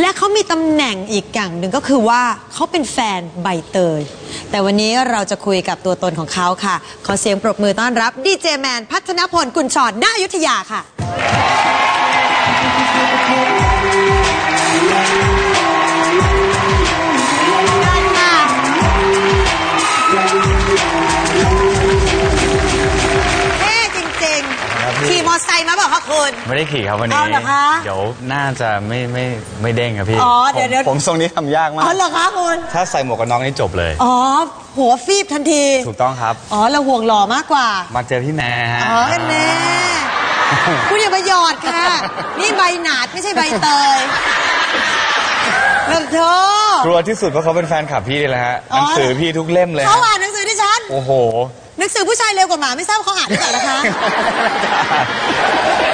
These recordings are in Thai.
และเขามีตำแหน่งอีกอย่างหนึ่งก็คือว่าเขาเป็นแฟนใบเตย แต่วันนี้เราจะคุยกับตัวตนของเขาค่ะ ขอเสียงปรบมือต้อนรับดีเจแมนพัฒนพลกุลชรณอยุธยาค่ะ ขี่มอเตอร์ไซค์มาบอกค่ะคุณ ไม่ได้ขี่ครับวันนี้ เอาเหรอคะ เดี๋ยวน่าจะไม่ไม่ไม่เด้งครับพี่อ๋อ เดี๋ยวเดี๋ยวผมผมทรงนี้ทำยากมาอ๋อก เหรอคะคุณ ถ้าใส่หมวกกันน็อกนี่จบเลย อ๋อ หัวฟีบทันที ถูกต้องครับ อ๋อ เราห่วงหล่อมากกว่า มาเจอพี่แม่ฮะ อ๋อกันแน่ คุณอย่ามาหยอดค่ะ นี่ใบหนาดไม่ใช่ใบเตยแบบเธอกลัวที่สุดเพราะเขาเป็นแฟนคลับพี่เลยแหละฮะอ๋หอนังสือพี่ทุกเล่มเลยเขาฮะอ่านหนังสือที่ฉัน โอ้โห หนังสือผู้ชายเร็วกว่าหมาไม่ทราบเขาอ่านหรือเปล่านะคะ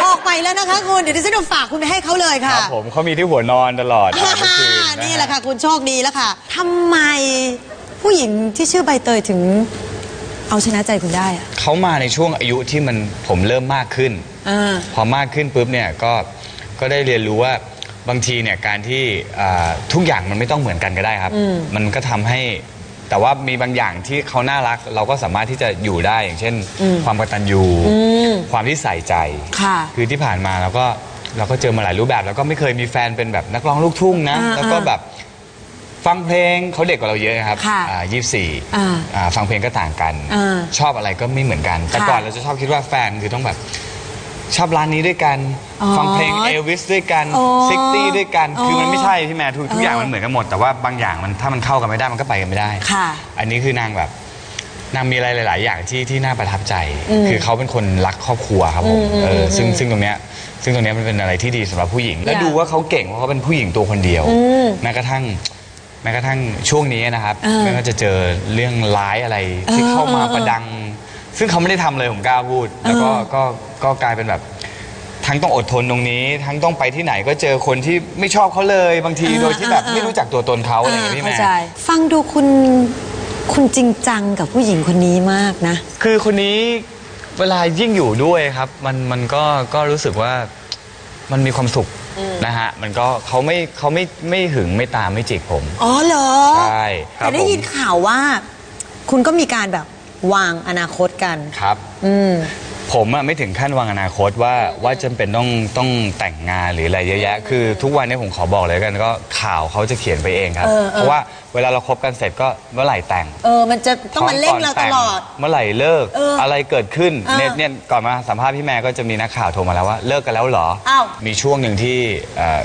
ออกไปแล้วนะคะคุณ เดี๋ยวดิฉันจะฝากคุณไปให้เขาเลยคค่ะ รับผมเขามีที่หัวนอนตลอดอ่านทุกคืนฮนี่แหละค่ะ คุณโชคดีแล้วค่ะทำไมผู้หญิงที่ชื่อใบเตยถึงเอาชนะใจคุณได้อะเขามาในช่วงอายุที่มันผมเริ่มมากขึ้น อ่า พอมากขึ้นปุ๊บเนี่ยก็ก็ได้เรียนรู้ว่าบางทีเนี่ยการที่อ่าทุกอย่างมันไม่ต้องเหมือนกันก็ได้ครับอืมมันก็ทำให้ แต่ว่ามีบางอย่างที่เขาน่ารักเราก็สามารถที่จะอยู่ได้อย่างเช่น ความกตัญญูอืมความที่ใส่ใจ ค่ะคือที่ผ่านมาเราก็เราก็เจอมาหลายรูปแบบ แล้วก็ไม่เคยมีแฟนเป็นแบบนักร้องลูกทุ่งนะ อ่าแล้วก็แบบฟังเพลงเขาเด็กกว่าเราเยอะครับค่ะยี่สิบสี่อ่าอ่าฟังเพลงก็ต่างกัน อ่าชอบอะไรก็ไม่เหมือนกัน แต่ค่ะ ก่อนเราจะชอบคิดว่าแฟนคือต้องแบบ ชอบร้านนี้ด้วยกัน อ๋อฟังเพลงเอลวิสด้วยกันอ๋อซิกตี้ด้วยกันอ๋อคือมันไม่ใช่พี่แม่ทุกทุกอย่างเออมันเหมือนกันหมด แต่ว่าบางอย่างมันถ้ามันเข้ากันไม่ได้มันก็ไปกันไม่ได้ ค่ะ อันนี้คือนางแบบนางมีอะไรหลาย ๆ อย่างที่ที่น่าประทับใจ คือเขาเป็นคนรักครอบครัวครับผมอืมเอออมซึ่งซึ่งตรงเนี้ยซึ่งตรงเนี้ยมันเป็นอะไรที่ดีสำหรับผู้หญิง และอยากดูว่าเขาเก่งเพราะเขาเป็นผู้หญิงตัวคนเดียวอืมแม้กระทั่งแม้กระทั่งช่วงนี้นะครับเออไม่ว่าจะเจอเรื่องร้ายอะไรที่เออเข้ามาเออประดัง ซึ่งเขาไม่ได้ทำเลยผมกล้าพูด แล้วก็เออก็ก็กลายเป็นแบบ ทั้งต้องอดทนตรงนี้ ทั้งต้องไปที่ไหนก็เจอคนที่ไม่ชอบเขาเลยบางทีโดยที่แบบไม่รู้จักตัวตนเขาอะไรอย่างเงี้ยพี่เข้าแม่ใจฟังดูคุณคุณจริงจังกับผู้หญิงคนนี้มากนะ คือคนนี้เวลายิ่งอยู่ด้วยครับ มันมันก็ก็รู้สึกว่ามันมีความสุขนะฮะ มันก็เขาไม่เขาไม่ไม่หึงไม่ตามไม่จิกผม อ๋อเหรอ ใช่ครับแต่ได้ยินผมข่าวว่า คุณก็มีการแบบ วางอนาคตกัน ครับ อืม ผมอะไม่ถึงขั้นวางอนาคตว่าว่าจำเป็นต้องต้องแต่งงานหรืออะไรเยอะแยะคือทุกวันนี้ผมขอบอกเลยกันก็ข่าวเขาจะเขียนไปเองครับ เออเออ เพราะว่าเวลาเราคบกันเสร็จก็เมื่อไหร่แต่ง เออ มันจะต้องมาเร่งเราตลอด เมื่อไหร่เลิกเออออะไรเกิดขึ้นเออเนี่ยเนี่ยก่อนมาสัมภาษณ์พี่แม่ก็จะมีนักข่าวโทรมาแล้วว่าเลิกกันแล้วเหรอ อ้าวมีช่วงหนึ่งที่เอ่อ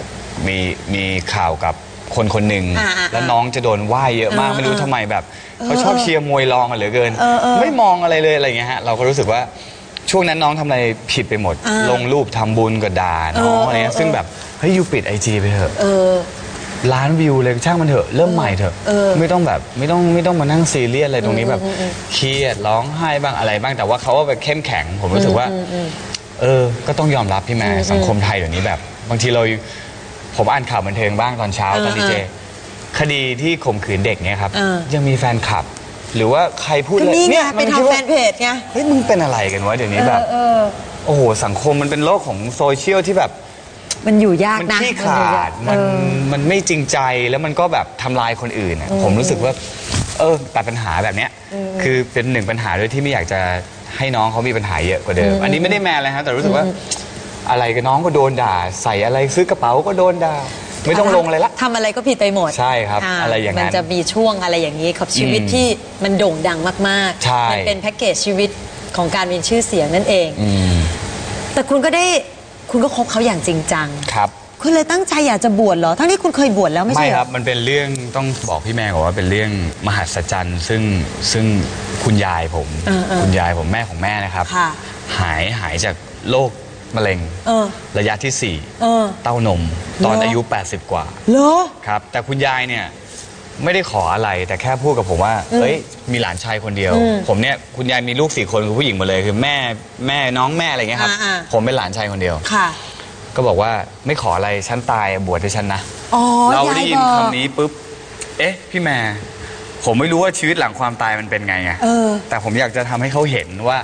มีมีข่าวกับ คนคนหนึ่งอ่าอ่าแล้วน้องจะโดนว่าเยอะมากเออไม่รู้ทำไมแบบเขาชอบเชียร์มวยรองกันเหลือเกิน เออเออไม่มองอะไรเลยอะไรเงี้ยฮะเราก็รู้สึกว่าช่วงนั้นน้องทำอะไรผิดไปหมด อ่าลงรูปทำบุญก็ด่าน้องเอออะไรเงี้ยเออซึ่งแบบเฮ้ยยูปิดไอจีไปเถอะเออ ล้านวิวเลยช่างมันเถอะเริ่มใหม่เถอะเออไม่ต้องแบบไม่ต้องไม่ต้องมานั่งซีเรียสอะไรตรงนี้แบบอืมอืมเครียดร้องไห้บ้างอะไรบ้างแต่ว่าเขาก็แบบเข้มแข็งผมรู้สึกว่าอืมอืมเออ ก็ต้องยอมรับพี่แม่อืมสังคมไทยเดี๋ยวนี้แบบ บางทีเรา ผมอ่านข่าวบันเทิงบ้างตอนเช้าเออตอนดีเจเออคดีที่ข่มขืนเด็กเนี่ยครับ เออ ยังมีแฟนคลับ หรือว่าใครพูดก็เลยนี่ไงเนี่ยไปมัคิดทำว่าแฟนเพจไงเฮ้ยมึงเป็นอะไรกันวะเดี๋ยวนี้แบบ เออ โอ้โห สังคมมันเป็นโลกของโซเชียลที่แบบ มันอยู่ยากมันนะขี้มันอยู่ขายกดมัน เออ มันไม่จริงใจ แล้วมันก็แบบทำลายคนอื่นอะผมรู้สึกว่า เออแต่ปัญหาแบบเนี้ย คือเป็นหนึ่งปัญหาด้วยที่ไม่อยากจะให้น้องเขามีปัญหาเยอะกว่าเดิม อันนี้ไม่ได้แมนเลยฮะ แต่รู้สึกว่า อะไรกับน้องก็โดนด่า ใส่อะไรซื้อกระเป๋าก็โดนด่า ไม่ต้องลงเลยละ ทำอะไรก็ผิดไปหมดใช่ครับาอะไรอย่างนั้นมันจะมีช่วงอะไรอย่างนี้กับชีวิตอืมที่มันโด่งดังมากใช่มัเป็นแพ็กเกจชีวิตของการมีชื่อเสียงนั่นเอง อืมแต่คุณก็ได้คุณก็คบเขาอย่างจริงจัง ครับ คุณเลยตั้งใจอยากจะบวชเหรอ ทั้งที่คุณเคยบวชแล้วไม่ไม่ใช่เหครรัอบมันเป็นเรื่องต้องบอกพี่แม่ก่อนว่าเป็นเรื่องมหัศจรรย์ ซึ่งซึ่งคุณยายผม เออเออคุณยายผมแม่ของแม่นะครับ ค่ะหายหายจากโรค มะเร็งเออ ระยะที่สี่เออเต้านม ตอนเหรออ อายุ 80 กว่าเหรอ ครับ แต่คุณยายเนี่ยไม่ได้ขออะไรแต่แค่พูดกับผมว่าเอ้ยมีหลานชายคนเดียว ผมเนี่ยคุณยายมีลูกสี่คนคือผู้หญิงหมดเลยคือแม่แม่น้องแม่อะไรเงี้ยครับอ่าผมเป็นหลานชายคนเดียว ค่ะ ก็บอกว่าไม่ขออะไรฉันตายบวชให้ฉันนะ อ๋อเรายายได้ยินบอกคำนี้ปุ๊บ เอ๊ะ พี่แม่ ผมไม่รู้ว่าชีวิตหลังความตายมันเป็นไงไง เออ แต่ผมอยากจะทำให้เขาเห็นว่า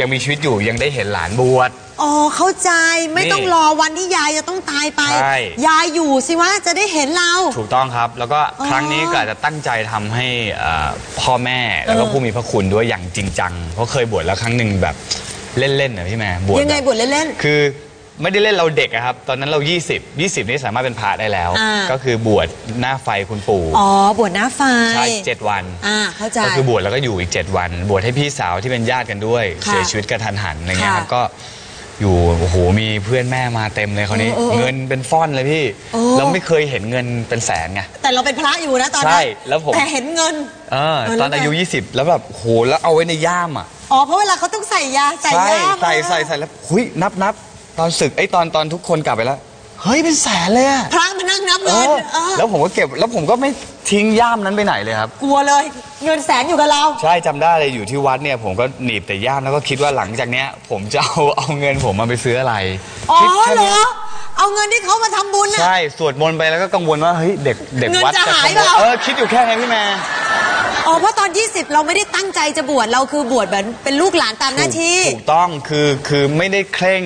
ยังมีชีวิตอยู่ยังได้เห็นหลานบวช อ๋อเข้าใจไม่นี่ต้องรอวันที่ยายจะต้องตายไป ใช่ ยายอยู่สิวะจะได้เห็นเรา ถูกต้องครับ แล้วก็อ๋อครั้งนี้ก็อาจจะตั้งใจทำให้เอ่อพ่อแม่แล้วก็เออผู้มีพระคุณด้วยอย่างจริงจัง เพราะเคยบวชแล้วครั้งหนึ่งแบบเล่นๆนะพี่แม่บวชยังไงแบบบวชเล่น คือไม่ได้เล่นเราเด็กอะครับ ตอนนั้นเรา 20 20 นี่สามารถเป็นพระได้แล้ว อ่า ก็คือบวชหน้าไฟคุณปู่ๆอ๋อบวชหน้าไฟใช่เจ็ดวัน อ่าเข้าใจ ก็คือบวชแล้วก็อยู่อีก 7 วัน บวชให้พี่สาวที่เป็นญาติกันด้วย ค่ะเสียชีวิตกระทันหันอะไรเงี้ยครับค่ะก็ อยู่โอ้โหมีเพื่อนแม่มาเต็มเลยเขาวนี้ เออเออเออเงินเป็นฟ่อนเลยพี่โอ้เราไม่เคยเห็นเงินเป็นแสนไง แต่เราเป็นพระอยู่นะตอนนั้นใช่แล้วผม แต่เห็นเงิน เออเออตอนแล้วไง อายุ 20 แล้วแบบโหแล้วเอาไว้ในย่ามอะอ๋อเพราะเวลาเขาต้องใส่ยาใส่ใช่ยาใส่ใส่ใส่แล้วหุยนับนับตอนศึกไอ้ยตอนตอนทุกคนกลับไปแล้ว เฮ้ยเป็นแสนเลยอะพระมานั่งนับเอเงินอเออแล้วผมก็เก็บแล้วผมก็ไม่ ทิ้งย่ามนั้นไปไหนเลยครับ กลัวเลย เงินแสนอยู่กับเรา ใช่จำได้เลยอยู่ที่วัดเนี่ยผมก็หนีบแต่ย่ามแล้วก็คิดว่าหลังจากเนี้ย ผมจะเอาเอาเงินผมมาไปซื้ออะไรอ๋อคิดแค่เหรนี้ยอเอาเงินที่เขามาทำบุญน่ะ ใช่ สวดมนต์ไปแล้วก็กังวลว่าเฮ้ยเด็กเด็กเงินวัดจะหายขโมเปล่า เออคิดอยู่แค่นี้พี่แม่ อ๋อเพราะตอน 20 เราไม่ได้ตั้งใจจะบวชเราคือบวชแบบเป็นลูกหลานตามหน้าที่ ถูกต้องคือคือไม่ได้เคร่ง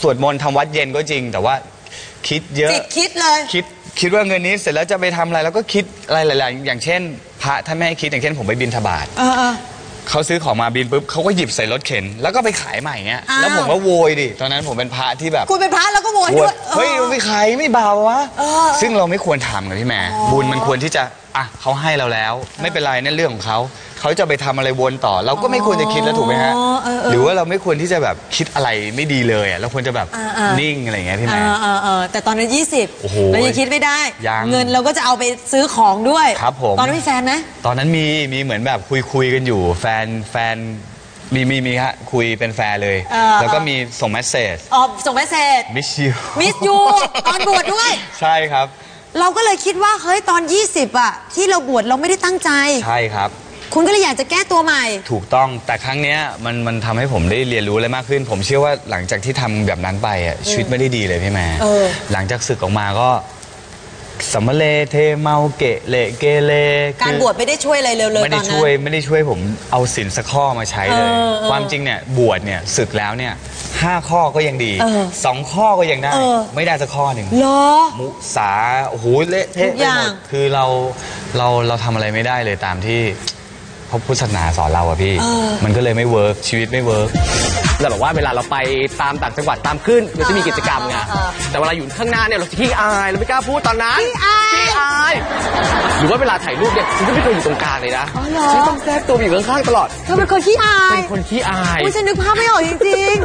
สวดมนต์ทำวัดเย็นก็จริง แต่ว่าคิดเยอะ จิตคิดเลย คิด คิดว่าเงินนี้เสร็จแล้วจะไปทำอะไรแล้วก็คิดอะไรหลาย ๆ อย่างเช่น พระท่านไม่ให้คิดอย่างเช่นผมไปบินทบาท เออเออ เขาซื้อของมาบินปุ๊บเขาก็หยิบใส่รถเข็น แล้วก็ไปขายใหม่เงี้ยอ้าว แล้วผมก็โวยดิตอนนั้นผมเป็นพระที่แบบคุณเป็นพระแล้วก็บวชโวยด้วยเฮ้ยออไม่ขายไม่เบาวะ เออซึ่งเราไม่ควรทำกับพี่แม่บุญมันควรที่จะ อะเขาให้เราแล้ว ไม่เป็นไรนั่นเรื่องของเขาเขาจะไปทำอะไรวนต่อ เราก็ไม่ควรจะคิดแล้วถูกไหมฮะอ๋อเออเออหรือว่าเราไม่ควรที่จะแบบคิดอะไรไม่ดีเลยอะเราควรจะแบบอ่าอ่านิ่งอะไรอย่างเงี้ยพี่เอแม่อเออเออแต่ตอนนั้น20โอ้โหเรายังคิดไม่ได้ ยังเงินเราก็จะเอาไปซื้อของด้วยครับผม ตอนนั้นมีแฟนไหม ตอนนั้นมีมีเหมือนแบบคุยคุยกันอยู่ แฟนแฟนมีมีมีฮะคุยเป็นแฟนเลย เออ แล้วก็มีส่งเมสเซจอ๋อส่งเมสเซจมิชยูมิสยู ตอนบวชด้วย ใช่ครับ เราก็เลยคิดว่าเฮ้ยตอน 20อะที่เราบวชเราไม่ได้ตั้งใจ ใช่ครับ คุณก็เลยอยากจะแก้ตัวใหม่ ถูกต้องแต่ครั้งเนี้ยมันมันทำให้ผมได้เรียนรู้อะไรมากขึ้น ผมเชื่อว่าหลังจากที่ทำแบบนั้นไปอะชีวิตไม่ได้ดีเลยพี่แม่เออ หลังจากศึกออกมาก็สัมมาเลเทเมาเกะเละเกเรการคือบวชไม่ได้ช่วยอะไรเลยเลยไม่ตได้อนนั้น ช่วยไม่ได้ช่วยผมเอาสินสักข้อมาใช้เลย เออเออ ความจริงเนี่ยบวชเนี่ยศึกแล้วเนี่ย ห้าข้อก็ยังดีเออสองข้อก็ยังได้ เออ ไม่ได้สักข้อหนึ่งเหรอ มุสาโอ้โหเละเทะทุกไปอย่าหมงดคือเราเราเราทำอะไรไม่ได้เลยตามที่พระพุทธศาสนาสอนเราอะพี่ มันก็เลยไม่เวิร์กชีวิตไม่เวิร์กแต่แบบว่าเวลาเราไปตามต่างจังหวัดตามขึ้นเราจะมีกิจกรรมไงอ่าแต่เวลาอยู่ข้างหน้าเนี่ยเราจะขี้อายเราไม่กล้าพูดตอนนั้นขี้อายขี้ อายหรือว่าเวลาถ่ายรูปเนี่ยฉันก็ไม่เคยอยู่ตรงกลางเลยนะอ๋อเหรอ ฉันต้องแทรกตัวไปอยู่ข้างๆตลอดเธอเป็นคนขี้อายเป็นคนขี้อาย อุ้ยฉันนึกภาพไม่ออกจริง